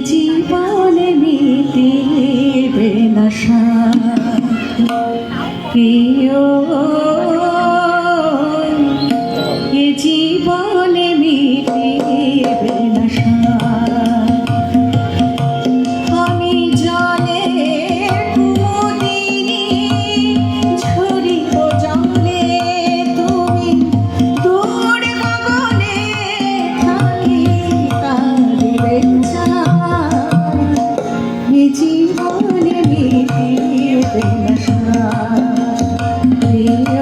জীবনে মিটিবে না। প্রিয় প্রিয়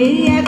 Yeah.